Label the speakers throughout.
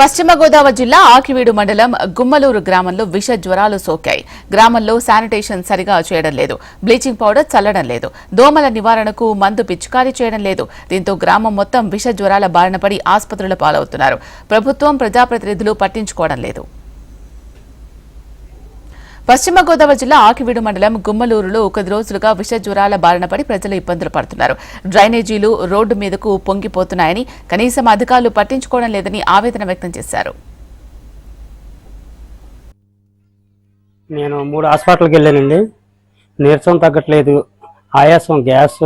Speaker 1: పశ్చిమ గోదావరి జిల్లా ఆకివీడు మండలం గుమ్మలూరు గ్రామంలో విష జ్వరాలు సోకాయి. గ్రామంలో శానిటేషన్ సరిగా చేయడం లేదు. బ్లీచింగ్ పౌడర్ చల్లడం లేదు. దోమల నివారణకు మందు పిచికారీ చేయడం లేదు. దీంతో గ్రామం మొత్తం విష జ్వరాల బారిన పడి ఆసుపత్రుల పాలవుతున్నారు. ప్రభుత్వం ప్రజాప్రతినిధులు పట్టించుకోవడం లేదు. పశ్చిమ గోదావరి జిల్లా ఆకివీడు మండలం గుమ్మలూరులో కొద్ది రోజులుగా విష జ్వరాల బారిన పడి ప్రజలు ఇబ్బందులు పడుతున్నారు. డ్రైనేజీలు రోడ్డు మీదకు పొంగిపోతున్నాయని కనీసం అధికారులు పట్టించుకోవడం లేదని ఆవేదన వ్యక్తం చేశారు.
Speaker 2: నేను మూడు హాస్పిటల్కి వెళ్ళానండి. నీరసం తగ్గట్లేదు. ఆయాసం గ్యాస్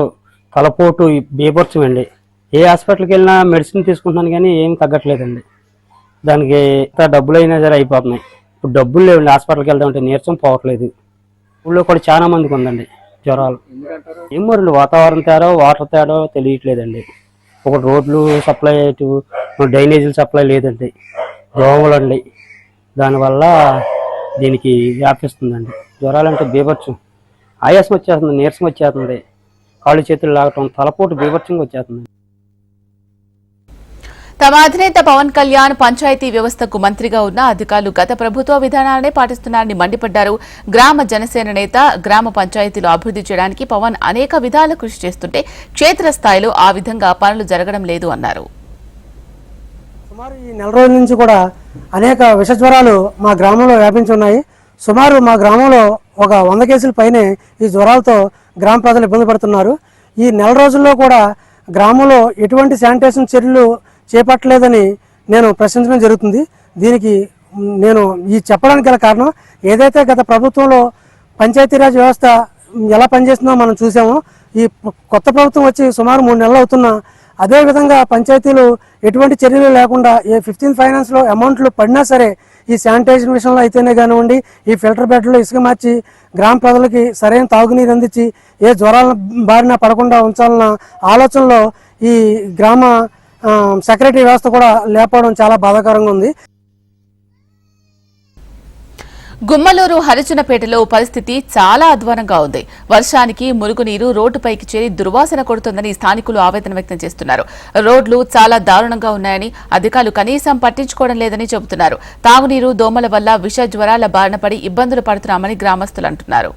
Speaker 2: తలపోటు బీభత్సం అండి. ఏ హాస్పిటల్కి వెళ్ళినా మెడిసిన్ తీసుకుంటున్నాను కానీ ఏం తగ్గట్లేదండి. దానికి ఎంత డబ్బులు సరే అయిపోతున్నాయి. ఇప్పుడు డబ్బులు లేవండి హాస్పిటల్కి వెళ్దామంటే నీరసం పోవట్లేదు. ఊళ్ళో కూడా చాలా మందికి ఉందండి జ్వరాలు. ఏం మరి వాతావరణం తేడా వాటర్ తేడా తెలియట్లేదండి. ఒక రోడ్లు సప్లై ఇటు డ్రైనేజీలు సప్లై లేదండి. దోమలు అండి. దానివల్ల దీనికి వ్యాపిస్తుందండి. జ్వరాలంటే బీభత్సం. ఆయాసం వచ్చేస్తుంది నీరసం వచ్చేస్తుంది. కాళ్ళు చేతులు లాగటం తలపోటు బీభత్సంగా వచ్చేస్తుంది.
Speaker 1: తమ అధినేత పవన్ కళ్యాణ్ పంచాయతీ వ్యవస్థకు మంత్రిగా ఉన్న అధికారులు గత ప్రభుత్వ విధానాలనే పాటిస్తున్నారని మండిపడ్డారు. గ్రామ జనసేన నేత గ్రామ పంచాయతీలు అభివృద్ధి చేయడానికి పవన్ అనేక విధాలు కృషి చేస్తుంటే క్షేత్రస్థాయిలో ఆ విధంగా పనులు జరగడం లేదు అన్నారు.
Speaker 3: సుమారు ఈ నెల రోజుల నుంచి కూడా అనేక విష జ్వరాలు మా గ్రామంలో వ్యాపించి ఉన్నాయి సుమారు మా గ్రామంలో ఒక వంద కేసుల పైనే ఈ జ్వరాలతో గ్రామ ప్రజలు ఇబ్బంది పడుతున్నారు. ఈ నెల రోజుల్లో కూడా గ్రామంలో ఎటువంటి శానిటేషన్ చర్యలు చేపట్టలేదని నేను ప్రశ్నించడం జరుగుతుంది. దీనికి నేను ఈ చెప్పడానికి గల కారణం ఏదైతే గత ప్రభుత్వంలో పంచాయతీరాజ్ వ్యవస్థ ఎలా పనిచేస్తుందో మనం చూసామో. ఈ కొత్త ప్రభుత్వం వచ్చి సుమారు మూడు నెలలు అవుతున్నా అదే విధంగా పంచాయతీలు ఎటువంటి చర్యలు లేకుండా ఏ ఫిఫ్టీన్ ఫైనాన్స్లో అమౌంట్లు పడినా సరే ఈ శానిటైజేషన్ విషయంలో అయితేనే కానివ్వండి ఈ ఫిల్టర్ బెడ్లు ఇసుక మార్చి గ్రామ ప్రజలకి సరైన తాగునీరు అందించి ఏ జ్వరాల బారిన పడకుండా ఉంచాలన్న ఆలోచనలో ఈ గ్రామ సెక్రటరీ వ్యవస్థ కూడా లేకపోవడం చాలా బాధాకరంగా ఉంది.
Speaker 1: గుమ్మలూరు హరిచనపేటలో పరిస్థితి చాలా అధ్వానంగా ఉంది. వర్షానికి మురుగునీరు రోడ్డుపైకి చేరి దుర్వాసన కొడుతుందని స్థానికులు ఆవేదన వ్యక్తం చేస్తున్నారు. రోడ్లు చాలా దారుణంగా ఉన్నాయని అధికారులు కనీసం పట్టించుకోవడం లేదని చెబుతున్నారు. తాగునీరు దోమల వల్ల విష జ్వరాల బారిన పడి ఇబ్బందులు పడుతున్నామని గ్రామస్తులు అంటున్నారు.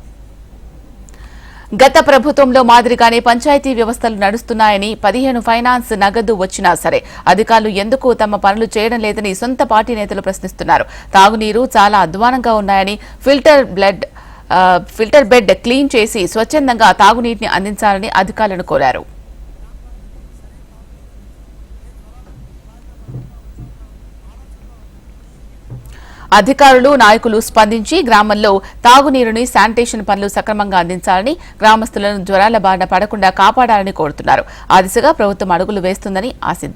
Speaker 1: గత ప్రభుత్వంలో మాదిరిగానే పంచాయతీ వ్యవస్థలు నడుస్తున్నాయని పదిహేను ఫైనాన్స్ నగదు వచ్చినా సరే అధికారులు ఎందుకు తమ పనులు చేయడం లేదని సొంత పార్టీ నేతలు ప్రశ్నిస్తున్నారు. తాగునీరు చాలా అధ్వానంగా ఉన్నాయని filter blood filter bed clean చేసి స్వచ్ఛందంగా తాగునీటిని అందించాలని అధికారులను కోరారు. అధికారులు నాయకులు స్పందించి గ్రామంలో తాగునీరుని శానిటేషన్ పనులు సక్రమంగా అందించాలని గ్రామస్తులను జ్వరాల బారిన పడకుండా కాపాడాలని కోరుతున్నారు. ఆ దిశగా ప్రభుత్వం అడుగులు వేస్తుందని ఆశిద్దాం